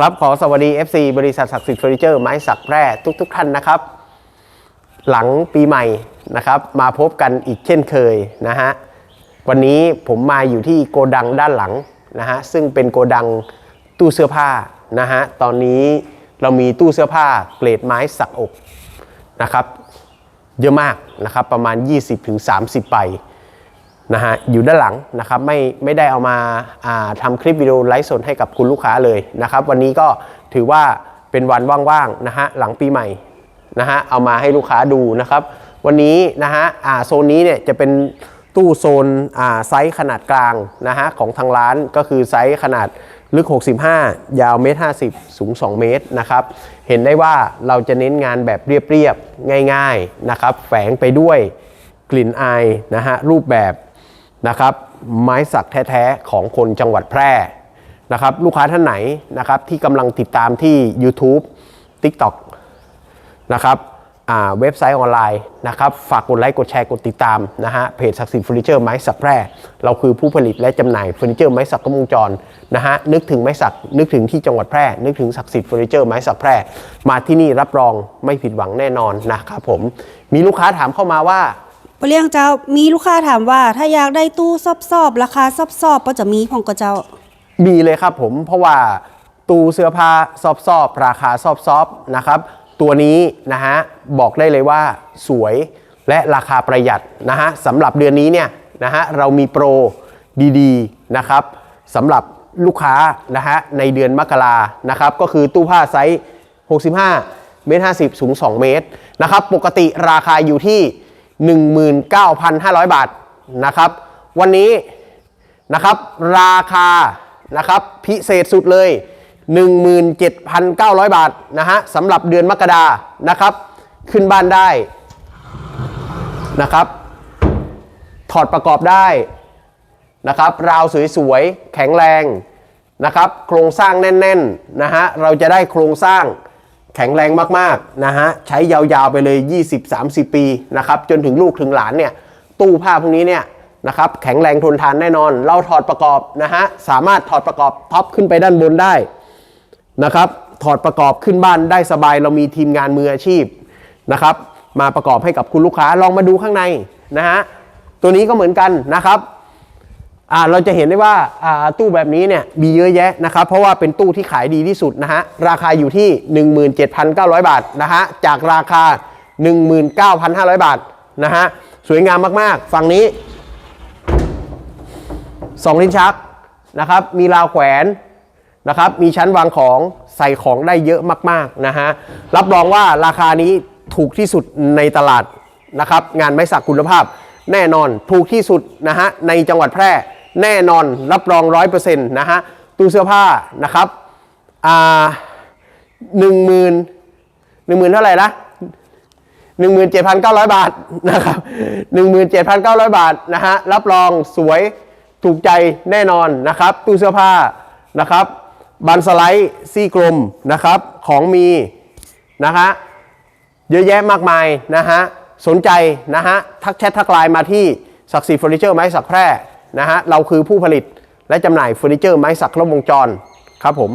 ครับขอสวัสดี FC บริษัทศักดิ์สิทธิ์เฟอร์นิเจอร์ไม้สักแพร่ทุก ๆ ท่านนะครับ หลังปีใหม่นะครับ มาพบกันอีกเช่นเคยนะฮะวันนี้ผมมาอยู่ที่โกดังด้านหลังนะฮะซึ่งเป็นโกดังตู้เสื้อผ้านะฮะตอนนี้เรามีตู้เสื้อผ้าเกรดไม้สักอกนะครับ เยอะมากนะครับประมาณ 20-30ใบ นะฮะอยู่ด้านหลังนะครับไม่ไม่ได้เอามาาทำคลิปวิดีโอไลฟ์สดให้กับคุณลูกค้าเลยนะครับ วันนี้ก็ถือว่าเป็นวันว่างๆนะฮะหลังปีใหม่นะฮะเอามาให้ลูกค้าดูนะครับ วันนี้นะฮะโซนนี้เนี่ยจะเป็นตู้โซนไซส์ขนาดกลางนะฮะของทางร้านก็คือไซส์ขนาดลึก 65 ยาวเมตร50 สูง 2 เมตรนะครับ เห็นได้ว่าเราจะเน้นงานแบบเรียบๆ ง่ายๆนะครับ แฝงไปด้วยกลิ่นอายนะฮะรูปแบบ นะครับไม้สักแท้ๆของคนจังหวัดแพร่นะครับลูกค้าท่านไหนนะครับที่กำลังติดตามที่ YouTube TikTok นะครับเว็บไซต์ออนไลน์นะครับฝากกดไลค์กดแชร์กดติดตามนะฮะเพจศักดิ์สิทธิ์เฟอร์นิเจอร์ไม้สักแพร่ เราคือผู้ผลิตและจำหน่ายเฟอร์นิเจอร์ไม้สักกระวงจรนะฮะนึกถึงไม้สักนึกถึงที่จังหวัดแพร่ นึกถึงศักดิ์สิทธิ์เฟอร์นิเจอร์ไม้สักแพร่ มาที่นี่รับรองไม่ผิดหวังแน่นอนนะครับผมมีลูกค้าถามเข้ามาว่า ปเลี้ยงเจ้ามีลูกค้าถามว่า ถ้าอยากได้ตู้ซอบๆราคาซอบๆก็จะมีของกระเจ้า มีเลยครับผมเพราะว่าตู้เสื้อผ้าซอบๆราคาซอบๆนะครับ ตัวนี้นะฮะบอกได้เลยว่าสวยและราคาประหยัดนะฮะสำหรับเดือนนี้เนี่ยนะฮะเรามีโปรดีๆนะครับสำหรับลูกค้านะฮะในเดือนมกรานะครับ ก็คือตู้ผ้าไซส์ 65 เมตร 50 สูง 2 เมตรนะครับ ปกติราคาอยู่ที่ 19,500 บาทนะครับ วันนี้นะครับราคานะครับพิเศษสุดเลย 17,900 บาทนะฮะสำหรับเดือนมกรานะครับ ขึ้นบ้านได้นะครับ ถอดประกอบได้นะครับ ราวสวยๆ แข็งแรงนะครับ โครงสร้างแน่นๆนะฮะเราจะได้โครงสร้าง แข็งแรงมากๆนะฮะใช้ยาวๆไปเลย 20-30 ปีนะครับจนถึงลูกถึงหลานเนี่ยตู้ผ้าพวกนี้เนี่ยนะครับแข็งแรงทนทานแน่นอน เราถอดประกอบนะฮะสามารถถอดประกอบท็อปขึ้นไปด้านบนได้นะครับถอดประกอบขึ้นบ้านได้สบายเรามีทีมงานมืออาชีพนะครับมาประกอบให้กับคุณลูกค้าลองมาดูข้างในนะฮะตัวนี้ก็เหมือนกันนะครับ เราจะเห็นได้ว่าอ่าตู้แบบนี้เนี่ยมีเยอะแยะนะครับเพราะว่าเป็นตู้ที่ขายดีที่สุดนะฮะราคาอยู่ที่ 17,900 บาทนะฮะจากราคา 19,500 บาทนะฮะสวยงามมากๆ ฝั่งนี้ 2 ลิ้นชักนะครับมีราวแขวนนะครับมีชั้นวางของใส่ของได้เยอะมากๆนะฮะรับรองว่าราคานี้ถูกที่สุดในตลาดนะครับงานไม้สักคุณภาพแน่นอนถูกที่สุดนะฮะในจังหวัดแพร่ แน่นอนรับรองร้อยเปอร์เซ็นต์นะฮะตู้เสื้อผ้านะครับอ่าหนึ่งหมื่นหนึ่งหมื่นเท่าไหร่ละ17,900บาทนะครับ17,900บาทนะฮะรับรองสวยถูกใจแน่นอนนะครับตู้เสื้อผ้านะครับบันสไลด์ซี่กลมนะครับของมีนะฮะเยอะแยะมากมายนะฮะสนใจนะฮะทักแชททักไลน์มาที่ศักดิ์ศรีเฟอร์นิเจอร์ไม้สักแพร่ นะฮะเราคือผู้ผลิตและจำหน่ายเฟอร์นิเจอร์ไม้สักครบวงจรครับผม